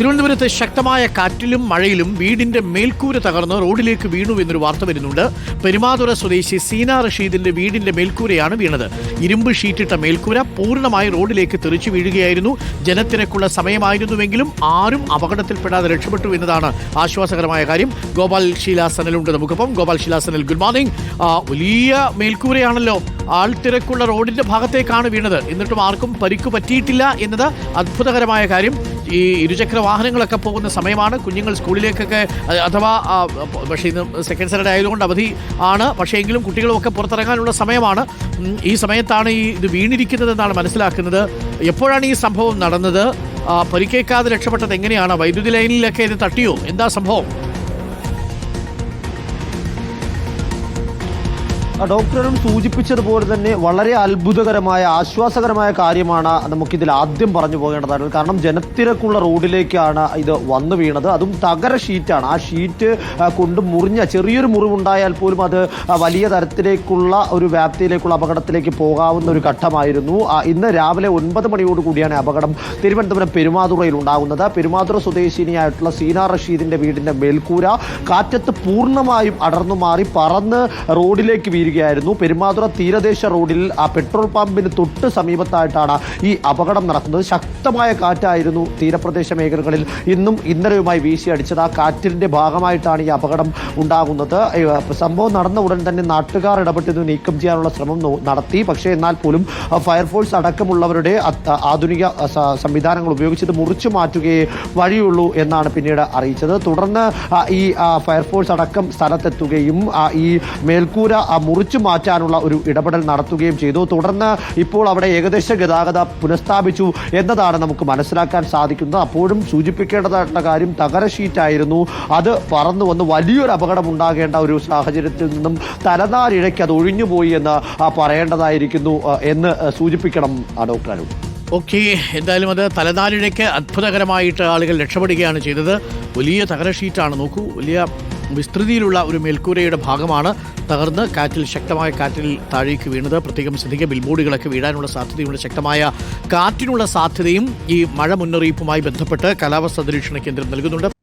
തിരുവനന്തപുരത്ത് ശക്തമായ കാറ്റിലും മഴയിലും വീടിന്റെ മേൽക്കൂര തകർന്ന് റോഡിലേക്ക് വീണു എന്നൊരു വാർത്ത വരുന്നുണ്ട്. പെരുമാതുറ സ്വദേശി സീന റഷീദിന്റെ വീടിന്റെ മേൽക്കൂരയാണ് വീണത്. ഇരുമ്പ് ഷീറ്റിട്ട മേൽക്കൂര പൂർണമായി റോഡിലേക്ക് തെറിച്ചു വീഴുകയായിരുന്നു. ജനത്തിരക്കുള്ള സമയമായിരുന്നുവെങ്കിലും ആരും അപകടത്തിൽപ്പെടാതെ രക്ഷപ്പെട്ടു എന്നതാണ് ആശ്വാസകരമായ കാര്യം. ഗോപാൽ ശീലാസനലുണ്ട് നമുക്കൊപ്പം. ഗോപാൽ ശീലാസനൽ ഗുഡ് മോർണിംഗ് വലിയ മേൽക്കൂരയാണല്ലോ. ആൾ തിരക്കുള്ള റോഡിന്റെ ഭാഗത്തേക്കാണ് വീണത്. എന്നിട്ടും ആർക്കും പരിക്ക് പറ്റിയിട്ടില്ല എന്നത് അത്ഭുതകരമായ കാര്യം. ഈ ഇരുചക്ര വാഹനങ്ങളൊക്കെ പോകുന്ന സമയമാണ്. കുഞ്ഞുങ്ങൾ സ്കൂളിലേക്കൊക്കെ അഥവാ പക്ഷേ ഇന്ന് സെക്കൻഡ് സാറ്റർഡേ ആയതുകൊണ്ട് അവധി ആണ്. പക്ഷേ എങ്കിലും കുട്ടികളുമൊക്കെ പുറത്തിറങ്ങാനുള്ള സമയമാണ്. ഈ സമയത്താണ് ഈ ഇത് വീണിരിക്കുന്നത് എന്നാണ് മനസ്സിലാക്കുന്നത്. എപ്പോഴാണ് ഈ സംഭവം നടന്നത്? പരിക്കേക്കാതെ രക്ഷപ്പെട്ടത് എങ്ങനെയാണ്? വൈദ്യുതി ലൈനിലൊക്കെ ഇത് തട്ടിയോ? എന്താ സംഭവം? ഡോക്ടറും സൂചിപ്പിച്ചതുപോലെ തന്നെ വളരെ അത്ഭുതകരമായ ആശ്വാസകരമായ കാര്യമാണ് നമുക്കിതിൽ ആദ്യം പറഞ്ഞു പോകേണ്ടതാണ് കാരണം ജനത്തിരക്കുള്ള റോഡിലേക്കാണ് ഇത് വന്നു വീണത്. അതും തകര ഷീറ്റാണ്. ആ ഷീറ്റ് കൊണ്ട് മുറിഞ്ഞ ചെറിയൊരു മുറിവുണ്ടായാൽ പോലും അത് വലിയ തരത്തിലേക്കുള്ള ഒരു വ്യാപ്തിയിലേക്കുള്ള അപകടത്തിലേക്ക് പോകാവുന്ന ഒരു ഘട്ടമായിരുന്നു. ഇന്ന് രാവിലെ ഒൻപത് മണിയോട് കൂടിയാണ് അപകടം തിരുവനന്തപുരം പെരുമാതുറയിൽ ഉണ്ടാകുന്നത്. പെരുമാതുറ സ്വദേശിനിയായിട്ടുള്ള സീനാ റഷീദിന്റെ വീടിന്റെ മേൽക്കൂര കാറ്റത്ത് പൂർണമായും അടർന്നു മാറി പറന്ന് റോഡിലേക്ക് വീഴുകയായിരുന്നു പെരുമാതുറ തീരദേശ റോഡിൽ ആ പെട്രോൾ പമ്പിന് തൊട്ട് സമീപത്തായിട്ടാണ് ഈ അപകടം നടക്കുന്നത്. ശക്തമായ കാറ്റായിരുന്നു തീരപ്രദേശ മേഖലകളിൽ ഇന്നും ഇന്നലെയുമായി വീശിയടിച്ചത് ആ കാറ്റിന്റെ ഭാഗമായിട്ടാണ് ഈ അപകടം ഉണ്ടാകുന്നത്. സംഭവം നടന്ന ഉടൻ തന്നെ നാട്ടുകാർ ഇടപെട്ട് നീക്കം ചെയ്യാനുള്ള ശ്രമം നടത്തി. പക്ഷേ എന്നാൽ പോലും ഫയർഫോഴ്സ് അടക്കമുള്ളവരുടെ ആധുനിക സംവിധാനങ്ങൾ ഉപയോഗിച്ച് ഇത് മുറിച്ചു മാറ്റുകയേ വഴിയുള്ളൂ എന്നാണ് പിന്നീട് അറിയിച്ചത്. തുടർന്ന് ഈ ഫയർഫോഴ്സ് അടക്കം സ്ഥലത്തെത്തുകയും ഈ മേൽക്കൂര ആ, മുറിച്ചു മാറ്റാനുള്ള ഒരു ഇടപെടൽ നടത്തുകയും ചെയ്തു. തുടർന്ന് ഇപ്പോൾ അവിടെ ഏകദേശ ഗതാഗത പുനഃസ്ഥാപിച്ചു എന്നതാണ് നമുക്ക് മനസ്സിലാക്കാൻ സാധിക്കുന്നത്. അപ്പോഴും സൂചിപ്പിക്കേണ്ടതായിട്ടുള്ള കാര്യം തകര ഷീറ്റായിരുന്നു. അത് പറന്നു വന്ന് വലിയൊരു അപകടം ഉണ്ടാകേണ്ട ഒരു സാഹചര്യത്തിൽ നിന്നും തലനാരിഴയ്ക്ക് അത് ഒഴിഞ്ഞുപോയി എന്ന് പറയേണ്ടതായിരിക്കുന്നു എന്ന് സൂചിപ്പിക്കണം ഡോക്ടർ അരുൺ. ഓക്കെ എന്തായാലും അത് തലനാരിഴയ്ക്ക് അത്ഭുതകരമായിട്ട് ആളുകൾ രക്ഷപ്പെടുകയാണ് ചെയ്തത്. വലിയ തകര ഷീറ്റാണ്. നോക്കൂ വലിയ വിസ്തൃതിയിലുള്ള ഒരു മേൽക്കൂരയുടെ ഭാഗമാണ് തകർന്ന് കാറ്റിൽ ശക്തമായ കാറ്റിൽ താഴേക്ക് വീണത്. പ്രത്യേകം ശ്രദ്ധിക്കുക ബിൽബോർഡുകളൊക്കെ വീഴാനുള്ള സാധ്യതയുണ്ട്. ശക്തമായ കാറ്റിനുള്ള സാധ്യതയും ഈ മഴ മുന്നറിയിപ്പുമായി ബന്ധപ്പെട്ട് കാലാവസ്ഥാ നിരീക്ഷണ കേന്ദ്രം നൽകുന്നുണ്ട്.